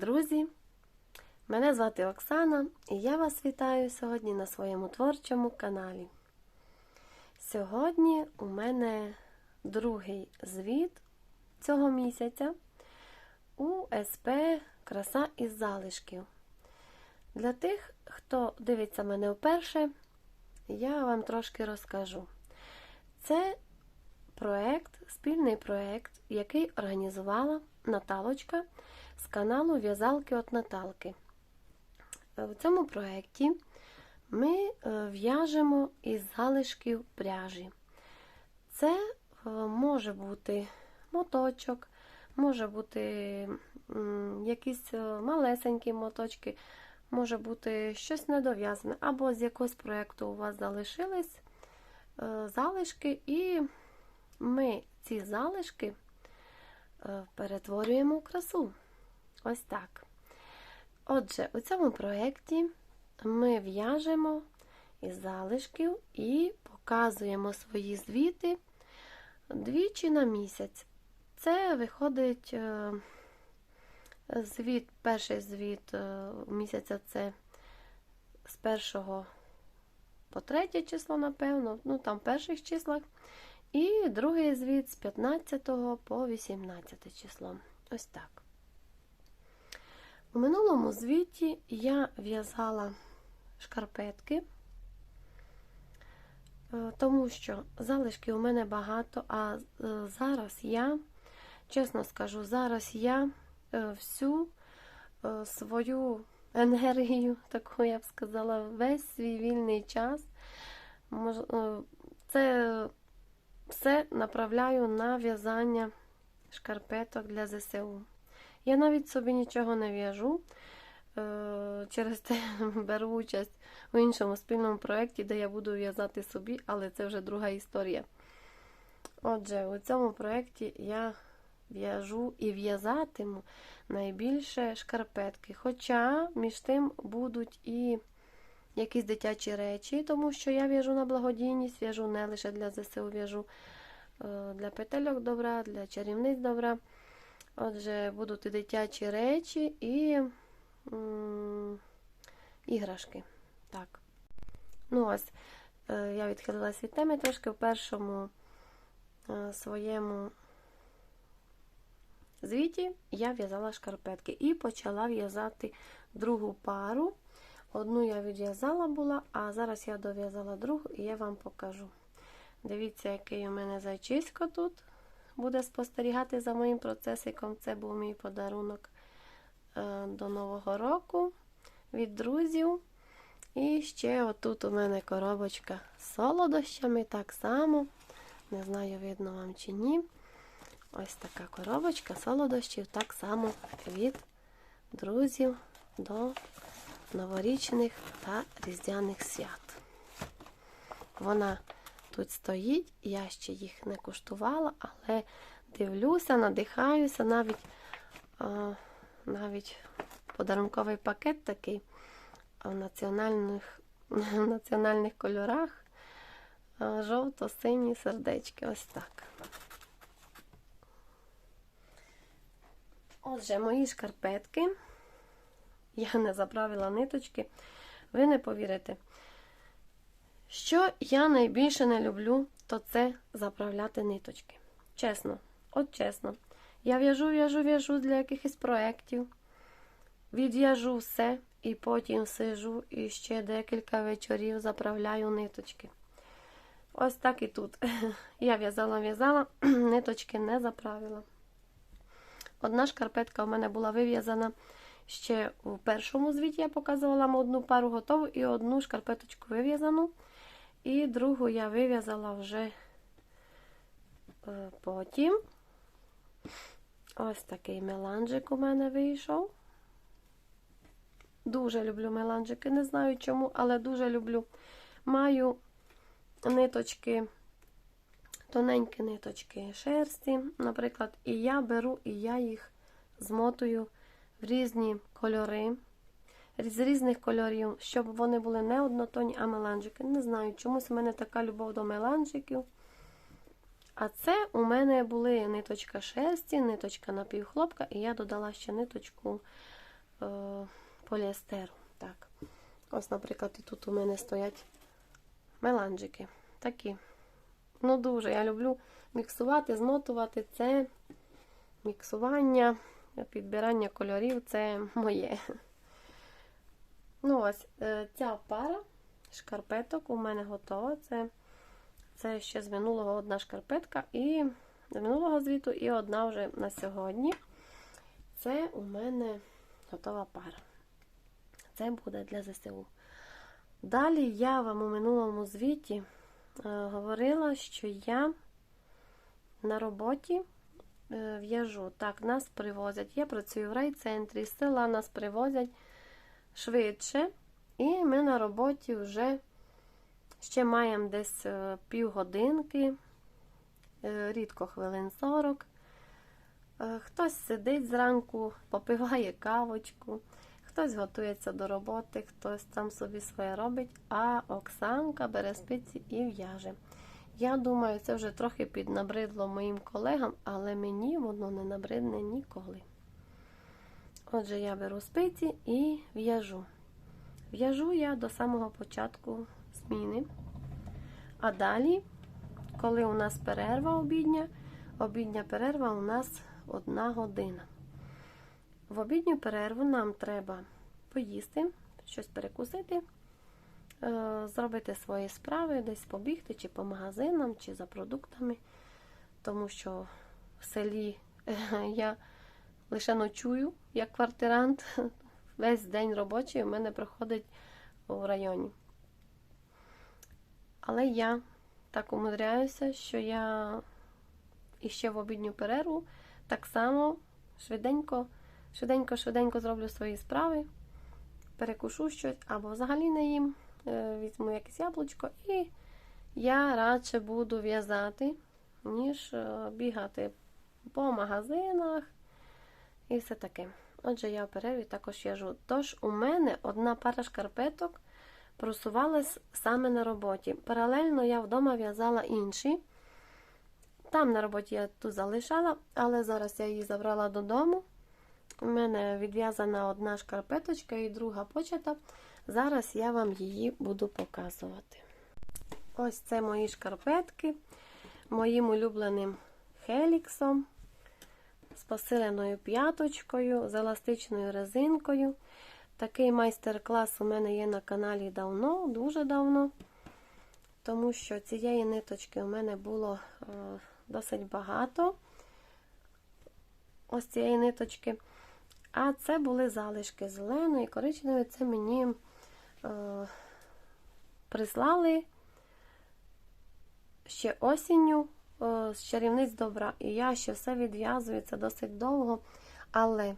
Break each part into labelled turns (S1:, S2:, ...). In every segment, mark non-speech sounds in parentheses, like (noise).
S1: Друзі! Мене звати Оксана і я вас вітаю сьогодні на своєму творчому каналі. Сьогодні у мене другий звіт цього місяця у СП Краса із залишків. Для тих, хто дивиться мене вперше, я вам трошки розкажу. Це проект, спільний проект, який організувала Наталочка з каналу В'язалки от Наталки. В цьому проєкті ми е, в'яжемо із залишків пряжі. Це е, може бути моточок, може бути якісь е, малесенькі моточки, може бути щось недов'язане, або з якогось проєкту у вас залишились залишки, і ми ці залишки перетворюємо в красу. Ось так. Отже, у цьому проєкті ми в'яжемо із залишків і показуємо свої звіти двічі на місяць. Це виходить звіт, перший звіт місяця це з 1 по 3 число, напевно, ну там в перших числах. І другий звіт з 15 по 18 число. Ось так. У минулому звіті я в'язала шкарпетки, е, тому що залишки у мене багато, а е, зараз я, чесно скажу, зараз я е, всю свою енергію, (laughs) таку я б сказала, весь свій вільний час. Це все направляю на в'язання шкарпеток для ЗСУ. Я навіть собі нічого не в'яжу. Е, через те (laughs) беру участь у іншому спільному проєкті, де я буду в'язати собі, але це вже друга історія. Отже, у цьому проєкті я в'яжу і в'язатиму найбільше шкарпетки. Хоча між тим будуть і якісь дитячі речі, тому що я в'яжу на благодійність, в'яжу не лише для ЗСУ, в'яжу е, для петельок добра, для чарівниць добра. Отже, будуть і дитячі речі і іграшки. Так. Ну ось, е, я відхилилась від теми трошки в першому е, своєму звіті я в'язала шкарпетки і почала в'язати другу пару. Одну я відв'язала була, а зараз я дов'язала другу і я вам покажу. Дивіться, який у мене зайчисько тут буде спостерігати за моїм процесиком. Це був мій подарунок е, до Нового року від друзів. І ще отут у мене коробочка з солодощами, так само. Не знаю, видно вам чи ні. Ось така коробочка солодощів, так само від друзів до новорічних та різдвяних свят. Вона тут стоїть, я ще їх не куштувала, але дивлюся, надихаюся, навіть а, навіть подарунковий пакет такий в національних в (laughs) національних кольорах. Жовто-сині сердечки. Ось так. Отже, мої шкарпетки. Я не заправила ниточки. Ви не повірите. Що я найбільше не люблю, то це заправляти ниточки. Чесно, от чесно. Я в'яжу, в'яжу, в'яжу для якихось проєктів. Відв'яжу все і потім сижу і ще декілька вечорів заправляю ниточки. Ось так і тут. (laughs) Я в'язала-в'язала, (clears throat) ниточки не заправила. Одна шкарпетка у мене була вив'язана ще у першому звіті, я показувала вам одну пару готову і одну шкарпеточку вив'язану. І другу я вив'язала вже е, потім. Ось такий меланжик у мене вийшов. Дуже люблю меланжики, не знаю чому, але дуже люблю. Маю ниточки, тоненькі ниточки шерсті, наприклад, і я беру і я їх змотую в різні кольори з різних кольорів, щоб вони були не однотонні, а меланжики. Не знаю, чомусь у мене така любов до меланжиків. А це у мене були ниточка шерсті, ниточка напівхлопка, і я додала ще ниточку е, поліестеру. Так. Ось, наприклад, і тут у мене стоять меланжики. Такі. Ну, дуже я люблю міксувати, змотувати. Це міксування, підбирання кольорів це моє. Ну, ось е, ця пара шкарпеток у мене готова. Це, це ще з минулого одна шкарпетка, і з минулого звіту, і одна вже на сьогодні. Це у мене готова пара. Це буде для ЗСУ. Далі я вам у минулому звіті е, говорила, що я на роботі е, в'яжу. Так, нас привозять. Я працюю в райцентрі, з села нас привозять швидше. І ми на роботі вже ще маємо десь е, півгодинки, е, рідко хвилин 40. Е, Хтось сидить зранку, попиває кавочку, хтось готується до роботи, хтось там собі своє робить, а Оксанка бере спиці і в'яже. Я думаю, це вже трохи піднабридло моїм колегам, але мені воно не набридне ніколи. Отже, я беру спиці і в'яжу. В'яжу я до самого початку зміни. А далі, коли у нас перерва обідня, обідня перерва у нас одна година. В обідню перерву нам треба поїсти, щось перекусити, е, зробити свої справи, десь побігти, чи по магазинам, чи за продуктами, тому що в селі (laughs) я лише ночую як квартирант. (laughs) Весь день робочий у мене проходить у районі. Але я так умудряюся, що я іще в обідню перерву так само швиденько, швиденько, швиденько зроблю свої справи, перекушу щось або взагалі не їм, е, візьму якесь яблучко, і я радше буду в'язати, ніж е, бігати по магазинах і все таке. Отже, я в перерві також в'яжу. Тож у мене одна пара шкарпеток просувалась саме на роботі. Паралельно я вдома в'язала інші. Там на роботі я ту залишала, але зараз я її забрала додому. У мене відв'язана одна шкарпеточка і друга почата. Зараз я вам її буду показувати. Ось це мої шкарпетки, моїм улюбленим хеліксом посиленою п'яточкою, з еластичною резинкою. Такий майстер-клас у мене є на каналі давно, дуже давно, тому що цієї ниточки у мене було е, досить багато. Ось цієї ниточки. А це були залишки зеленої, коричневої. Це мені е, прислали ще осінню з чарівниць добра. І я ще все відв'язую, це досить довго. Але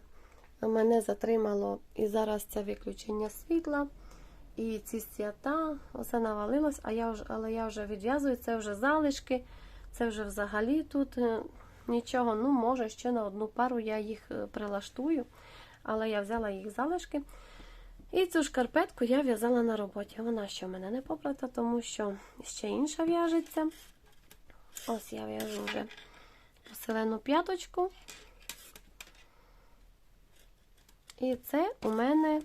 S1: мене затримало і зараз це виключення світла. І ці свята, все навалилось, а я вже, але я вже відв'язую, це вже залишки, це вже взагалі тут е, нічого. Ну, може, ще на одну пару я їх е, прилаштую, але я взяла їх залишки. І цю шкарпетку я в'язала на роботі. Вона ще в мене не попрата, тому що ще інша в'яжеться. Ось я в'яжу вже поселену п'яточку. І це у мене,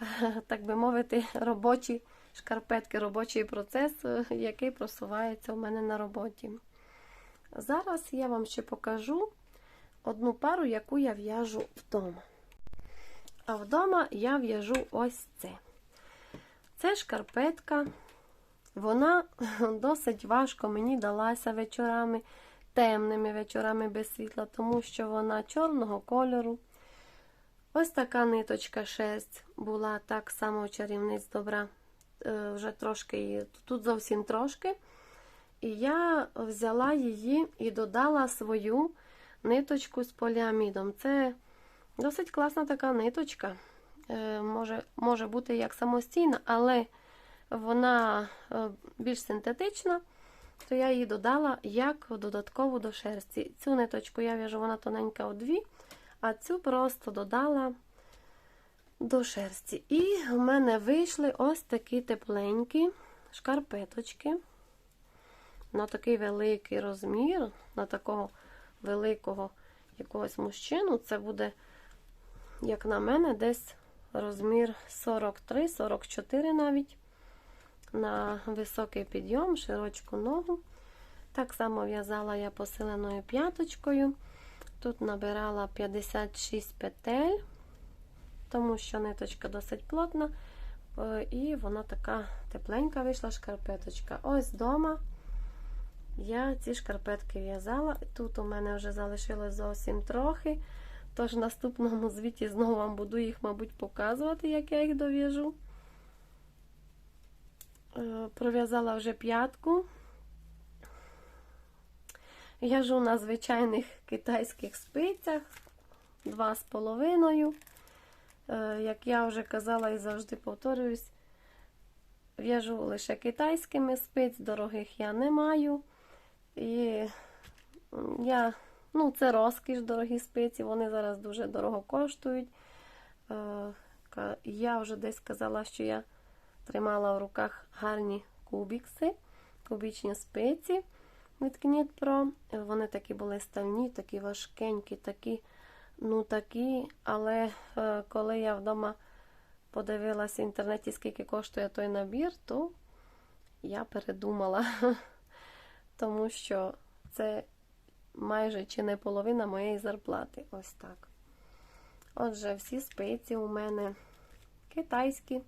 S1: (laughs) так би мовити, робочі шкарпетки, робочий процес, який просувається у мене на роботі. Зараз я вам ще покажу одну пару, яку я в'яжу вдома. А вдома я в'яжу ось це. Це шкарпетка вона (laughs) досить важко мені далася вечорами, темними вечорами без світла, тому що вона чорного кольору. Ось така ниточка шерсть була так само чарівниць добра. Е, вже трошки, її, тут зовсім трошки. І я взяла її і додала свою ниточку з поліамідом. Це досить класна така ниточка. Е, може, Може бути як самостійна, але вона е, більш синтетична, то я її додала як додаткову до шерсті. Цю ниточку я в'яжу, вона тоненька у дві, а цю просто додала до шерсті. І в мене вийшли ось такі тепленькі шкарпеточки. на такий великий розмір, на такого великого якогось мужчину, це буде, як на мене, десь розмір 43-44 навіть. На високий підйом, широчку ногу. Так само в'язала я посиленою п'яточкою. Тут набирала 56 петель, тому що ниточка досить плотна. Е, І вона така тепленька вийшла шкарпеточка. Ось вдома я ці шкарпетки в'язала. Тут у мене вже залишилось зовсім трохи. Тож в наступному звіті знову вам буду їх, мабуть, показувати, як я їх дов'яжу. Е, Пров'язала вже п'ятку. В'яжу на звичайних китайських спицях, два з половиною. Е, Як я вже казала і завжди повторююсь, в'яжу лише китайськими спиць, дорогих я не маю. І я, ну, це розкіш дорогі спиці, вони зараз дуже дорого коштують. Е, Я вже десь казала, що я тримала в руках гарні кубікси, кубічні спиці від Кнітпро. Вони такі були стальні, такі важкенькі, такі, ну такі, але е, коли я вдома подивилася в інтернеті, скільки коштує той набір, то я передумала, (laughs) тому що це майже чи не половина моєї зарплати. Ось так. Отже, всі спиці у мене китайські.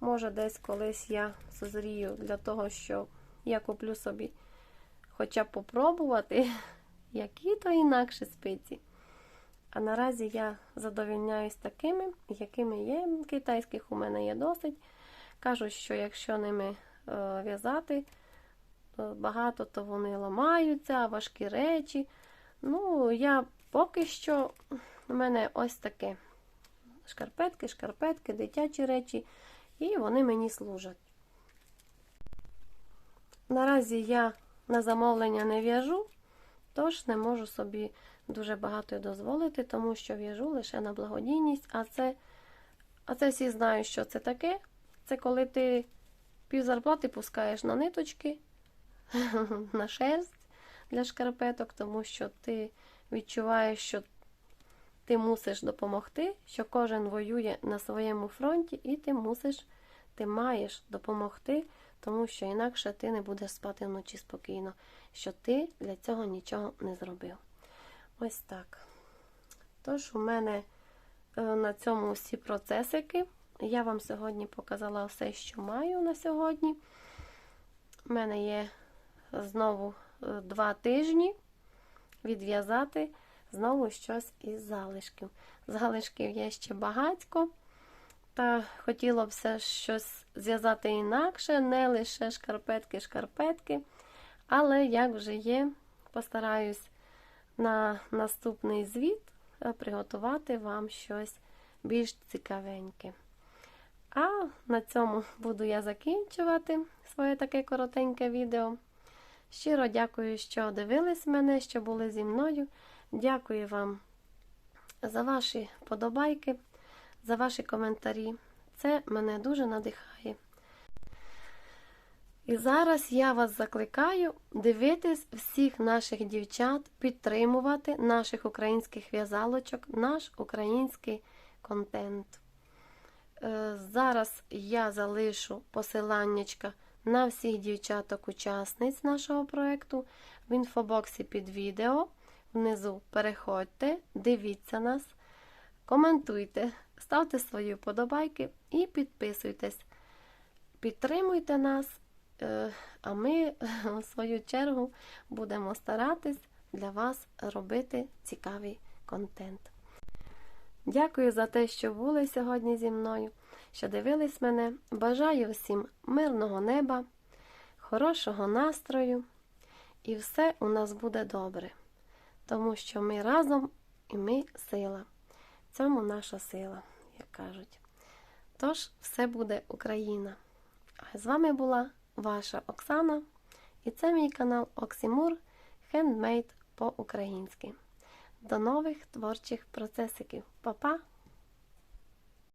S1: Може, десь колись я созрію для того, що я куплю собі хоча б попробувати, (laughs) які то інакші спиці. А наразі я задовільняюсь такими, якими є. Китайських у мене є досить. Кажуть, що якщо ними е, в'язати багато, то вони ламаються, важкі речі. Ну, я поки що у мене ось таке. Шкарпетки, шкарпетки, дитячі речі, і вони мені служать. Наразі я на замовлення не в'яжу, тож не можу собі дуже багато дозволити, тому що в'яжу лише на благодійність. А це, а це всі знають, що це таке. Це коли ти пів зарплати пускаєш на ниточки, (laughs) на шерсть для шкарпеток, тому що ти відчуваєш, що ти мусиш допомогти, що кожен воює на своєму фронті, і ти мусиш, ти маєш допомогти, тому що інакше ти не будеш спати вночі спокійно, що ти для цього нічого не зробив. Ось так. Тож, у мене е, на цьому всі процесики. Я вам сьогодні показала все, що маю на сьогодні. У мене є знову е, два тижні відв'язати знову щось із залишків. Залишків є ще багатько. Та хотіло б щось зв'язати інакше, не лише шкарпетки-шкарпетки. Але, як вже є, постараюсь на наступний звіт приготувати вам щось більш цікавеньке. А на цьому буду я закінчувати своє таке коротеньке відео. Щиро дякую, що дивились мене, що були зі мною. Дякую вам за ваші подобайки, за ваші коментарі. Це мене дуже надихає. І зараз я вас закликаю дивитись всіх наших дівчат, підтримувати наших українських в'язалочок, наш український контент. Е, зараз я залишу посиланнячка на всіх дівчаток-учасниць нашого проєкту в інфобоксі під відео. Внизу переходьте, дивіться нас, коментуйте, ставте свої вподобайки і підписуйтесь. Підтримуйте нас, е, а ми, (laughs) в свою чергу, будемо старатись для вас робити цікавий контент. Дякую за те, що були сьогодні зі мною, що дивились мене. Бажаю всім мирного неба, хорошого настрою, і все у нас буде добре. Тому що ми разом і ми сила. В цьому наша сила, як кажуть. Тож, все буде Україна. А з вами була ваша Оксана, і це мій канал Оксімур Хендмейд по-українськи. До нових творчих процесиків. Па-па!